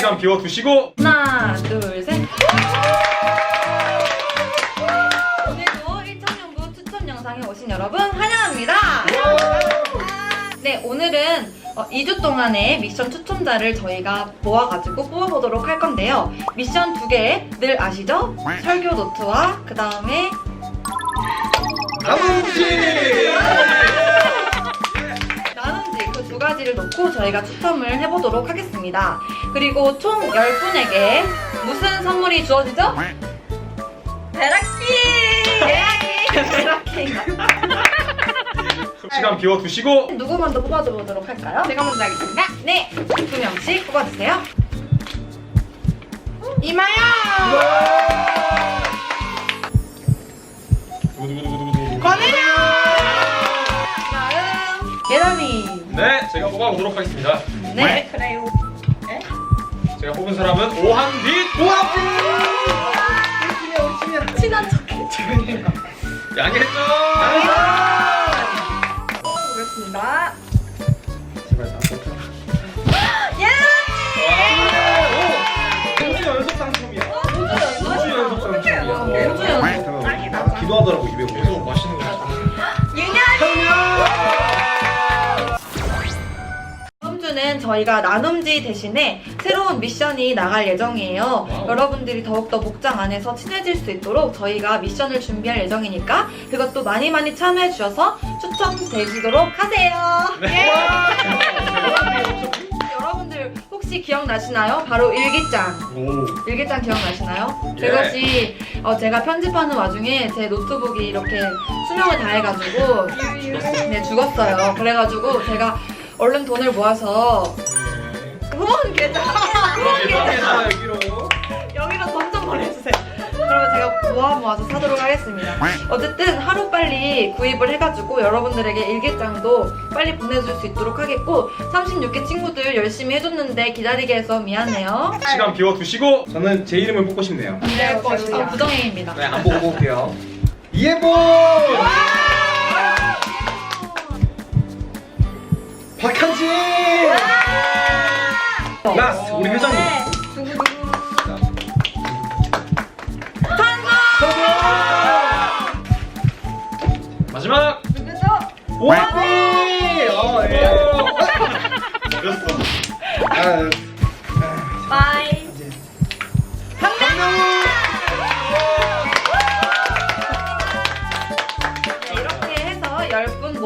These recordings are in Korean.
시간 비워두시고 하나, 둘, 셋. 오늘도 1청년부 추천 영상에 오신 여러분 환영합니다. 네, 오늘은 어, 2주 동안의 미션 추첨자를 저희가 모아가지고 뽑아보도록 할 건데요. 미션 두 개 늘 아시죠? 설교 노트와 그 다음에 나눔지 놓고 저희가 추첨을 해보도록 하겠습니다. 그리고 총 10분에게 무슨 선물이 주어지죠? 베라키! 베라키! 시간 비워두시고 누구 먼저 뽑아보도록 할까요? 제가 먼저 하겠습니다. 네! 두 명씩 뽑아주세요. 이마야! 권혜야! 다음, 예담이. 네 제가 뽑아보도록 하겠습니다 네. 그래요. 제가 뽑은 사람은 오한빛 오한빛 친한 척해. 양해했죠 보겠습니다. 제발 다 뽑자 우주 연속 상품이야 연속 상품이야 연속. 아, 기도하더라고 주는 저희가 나눔지 대신에 새로운 미션이 나갈 예정이에요. 와우. 여러분들이 더욱더 목장 안에서 친해질 수 있도록 저희가 미션을 준비할 예정이니까 그것도 많이 많이 참여해 주셔서 추첨되시도록 하세요. 네. 여러분들 혹시 기억나시나요? 바로 일기장. 오 일기장 기억나시나요? 예. 그것이 어, 제가 편집하는 와중에 제 노트북이 이렇게 수명을 다해가지고 네 죽었어요. 그래가지고 제가 얼른 돈을 모아서 후원 계좌 후원 계좌 여기로 여기로 돈 좀 보내주세요. 그러면 제가 모아 모아서 사도록 하겠습니다. 어쨌든 하루 빨리 구입을 해가지고 여러분들에게 일기장도 빨리 보내줄 수 있도록 하겠고 36개 친구들 열심히 해줬는데 기다리게 해서 미안해요. 시간 비워두시고 저는 제 이름을 뽑고 싶네요 네, 어, 것이다. 부정행입니다. 네, 안 보고 볼게요. 이해보! 라스트, 우리 회장님. 마지막! 누구죠? 오하비! 어, 예. 아,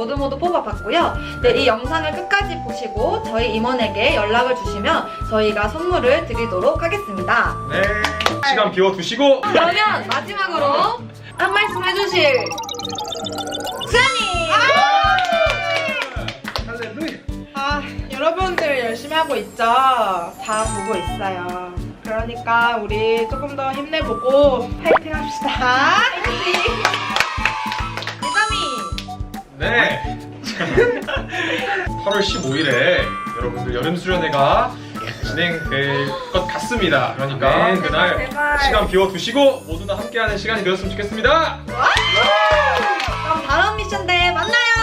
모두 모두 뽑아봤고요. 네, 이 영상을 끝까지 보시고 저희 임원에게 연락을 주시면 저희가 선물을 드리도록 하겠습니다. 네. 시간 비워두시고 그러면 마지막으로 한 말씀 해주실 수연이! 할렐루야. 아, 여러분들 열심히 하고 있죠? 다 보고 있어요. 그러니까 우리 조금 더 힘내보고 파이팅 합시다. 예담이! 네. 8월 15일에 여러분들 여름 수련회가 진행될 것 같습니다. 그러니까 네, 그날 제발, 시간 비워두시고 모두 다 함께하는 시간이 되었으면 좋겠습니다. 그럼 다음 미션 때 만나요.